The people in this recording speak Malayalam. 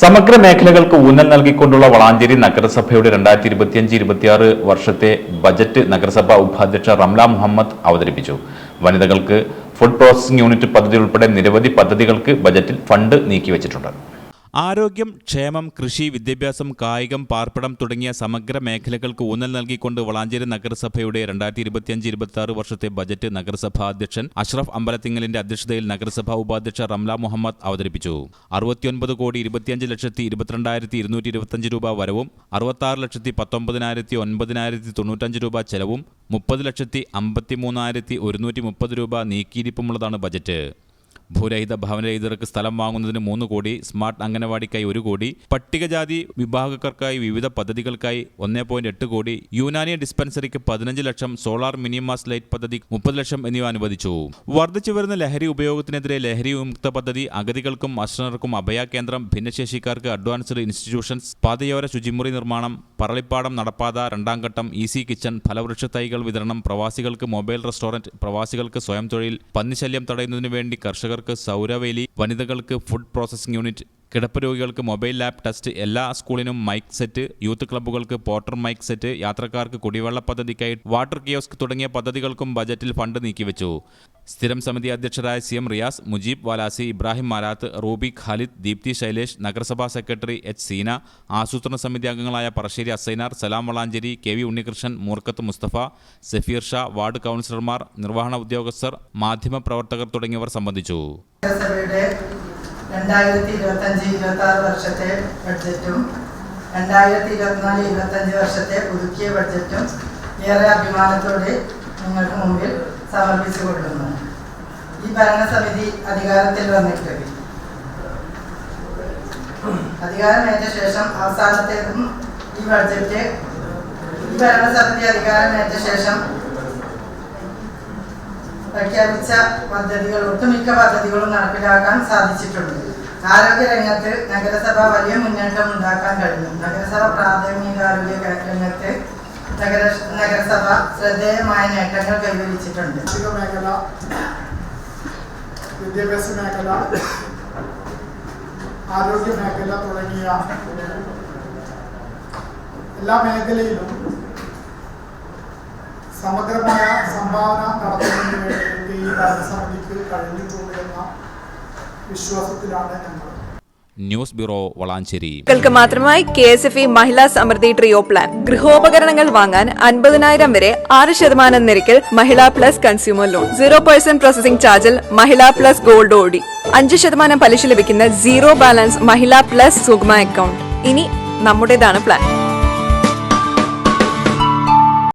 സമഗ്ര മേഖലകൾക്ക് ഊന്നൽ നൽകിക്കൊണ്ടുള്ള വളാഞ്ചേരി നഗരസഭയുടെ രണ്ടായിരത്തി ഇരുപത്തിയഞ്ച് ഇരുപത്തിയാറ് വർഷത്തെ ബജറ്റ് നഗരസഭാ ഉപാധ്യക്ഷ റംല മുഹമ്മദ് അവതരിപ്പിച്ചു. വനിതകൾക്ക് ഫുഡ് പ്രോസസിംഗ് യൂണിറ്റ് പദ്ധതി ഉൾപ്പെടെ നിരവധി പദ്ധതികൾക്ക് ബജറ്റിൽ ഫണ്ട് നീക്കിവച്ചിട്ടുണ്ട്. ആരോഗ്യം ക്ഷേമം കൃഷി വിദ്യാഭ്യാസം കായികം പാർപ്പിടം തുടങ്ങിയ സമഗ്ര മേഖലകൾക്ക് ഊന്നൽ നൽകിക്കൊണ്ട് വളാഞ്ചേരി നഗരസഭയുടെ രണ്ടായിരത്തി ഇരുപത്തിയഞ്ച് ഇരുപത്തി ആറ് വർഷത്തെ ബജറ്റ് നഗരസഭാ അധ്യക്ഷൻ അഷ്റഫ് അമ്പലത്തിങ്ങലിന്റെ അധ്യക്ഷതയിൽ നഗരസഭാ ഉപാധ്യക്ഷ റംല മുഹമ്മദ് അവതരിപ്പിച്ചു. അറുപത്തിയൊൻപത് കോടി ഇരുപത്തിയഞ്ച് ലക്ഷത്തി ഇരുപത്തിരണ്ടായിരത്തി ഇരുന്നൂറ്റി ഇരുപത്തിയഞ്ച് രൂപ വരവും അറുപത്താറ് ലക്ഷത്തി പത്തൊമ്പതിനായിരത്തി ഒൻപതിനായിരത്തി തൊണ്ണൂറ്റഞ്ച് രൂപ ചെലവും മുപ്പത് ലക്ഷത്തി അമ്പത്തി മൂന്നായിരത്തി ഒരുന്നൂറ്റി മുപ്പത് രൂപ നീക്കിയിരിപ്പുമുള്ളതാണ് ബജറ്റ്. ഭൂരഹിത ഭവനരഹിതർക്ക് സ്ഥലം വാങ്ങുന്നതിന് മൂന്ന് കോടി സ്മാർട്ട് അംഗനവാടിക്കായി ഒരു കോടി പട്ടികജാതി വിഭാഗക്കാർക്കായി വിവിധ പദ്ധതികൾക്കായി ഒന്നേ പോയിന്റ് എട്ട് കോടി യുനാനി ഡിസ്പെൻസറിക്ക് പതിനഞ്ച് ലക്ഷം സോളാർ മിനിമാസ് ലൈറ്റ് പദ്ധതി മുപ്പത് ലക്ഷം എന്നിവ അനുവദിച്ചു. വർദ്ധിച്ചു വരുന്ന ലഹരി ഉപയോഗത്തിനെതിരെ ലഹരി വിമുക്ത പദ്ധതി അഗതികൾക്കും അശ്രണർക്കും അഭയ കേന്ദ്രം ഭിന്നശേഷിക്കാർക്ക് അഡ്വാൻസ്ഡ് ഇൻസ്റ്റിറ്റ്യൂഷൻസ് പാതയോര ശുചിമുറി നിർമ്മാണം പറളിപ്പാടം നടപ്പാത രണ്ടാം ഘട്ടം ഈസി കിച്ചൺ ഫലവൃക്ഷ തൈകൾ വിതരണം പ്രവാസികൾക്ക് മൊബൈൽ റെസ്റ്റോറന്റ് പ്രവാസികൾക്ക് സ്വയം തൊഴിൽ പന്നിശല്യം തടയുന്നതിനു വേണ്ടി കർഷകർക്ക് സൗരവേലി വനിതകൾക്ക് ഫുഡ് പ്രോസസിംഗ് യൂണിറ്റ് കിടപ്പ് രോഗികൾക്ക് മൊബൈൽ ലാബ് ടെസ്റ്റ് എല്ലാ സ്കൂളിനും മൈക്ക് സെറ്റ് യൂത്ത് ക്ലബ്ബുകൾക്ക് പോർട്ടർ മൈക്ക് സെറ്റ് യാത്രക്കാർക്ക് കുടിവെള്ള പദ്ധതിക്കായി വാട്ടർ കിയോസ്ക് തുടങ്ങിയ പദ്ധതികൾക്കും ബജറ്റിൽ ഫണ്ട് നീക്കിവെച്ചു. സ്ഥിരം സമിതി അധ്യക്ഷരായ C M Riyas Mujeeb Valasi Ibrahim Marath Ruby Khalid Deepthi Shailesh നഗരസഭാ സെക്രട്ടറി എച്ച് സീന ആസൂത്രണ സമിതി അംഗങ്ങളായ Parassery Asainar Salam Valanchery K V Unnikrishnan Moorkkath Musthafa Safeer Shah ward കൗൺസിലർമാർ നിർവഹണ ഉദ്യോഗസ്ഥർ മാധ്യമപ്രവർത്തകർ തുടങ്ങിയവർ സംബന്ധിച്ചു. രണ്ടായിരത്തി ഇരുപത്തഞ്ച് ഇരുപത്തി ആറ് വർഷത്തെ ബഡ്ജറ്റും രണ്ടായിരത്തി ഇരുപത്തിനാല് ഇരുപത്തഞ്ച് വർഷത്തെ പുതുക്കിയ ബഡ്ജറ്റും ഏറെ അഭിമാനത്തോടെ നിങ്ങൾക്ക് മുമ്പിൽ സമർപ്പിച്ചു കൊള്ളുന്നു ഈ ഭരണസമിതി അധികാരത്തിൽ വന്നിട്ട് അധികാരമേറ്റ ശേഷം അവസാനത്തേതും ഈ ബഡ്ജറ്റ് ഈ ഭരണസമിതി അധികാരമേറ്റ ശേഷം പ്രഖ്യാപിച്ച പദ്ധതികൾ ഒട്ടുമിക്ക പദ്ധതികളും നടപ്പിലാക്കാൻ സാധിച്ചിട്ടുണ്ട്. ആരോഗ്യ രംഗത്ത് നഗരസഭ വലിയ മുന്നേറ്റം ഉണ്ടാക്കാൻ കഴിഞ്ഞു. നഗരസഭ പ്രാഥമികാരോഗ്യ രംഗത്ത് നഗര നഗരസഭ ശ്രദ്ധേയമായ നേട്ടങ്ങൾ കൈവരിച്ചിട്ടുണ്ട്. മേഖല വിദ്യാഭ്യാസ മേഖല ആരോഗ്യ മേഖല തുടങ്ങിയ എല്ലാ മേഖലയിലും സമഗ്രമായ സംഭാവന നടത്തുന്നതിന് വേണ്ടി ഈ ഭരണസമിതിക്ക് കഴിഞ്ഞിട്ടുണ്ട് എന്ന വിശ്വാസത്തിലാണ് ഞങ്ങൾ. News bureau Valanchery. ൾക്ക് മാത്രമായി K S F E Mahila Samriddhi trio plan ഗൃഹോപകരണങ്ങൾ വാങ്ങാൻ അൻപതിനായിരം വരെ ആറ് ശതമാനം നിരക്കിൽ Mahila plus consumer loan zero percent processing ചാർജിൽ മഹിളാ പ്ലസ് ഗോൾഡ് ഓടി. അഞ്ച് ശതമാനം പലിശ ലഭിക്കുന്ന zero balance Mahila plus Sugama account ഇനി നമ്മുടേതാണ് പ്ലാൻ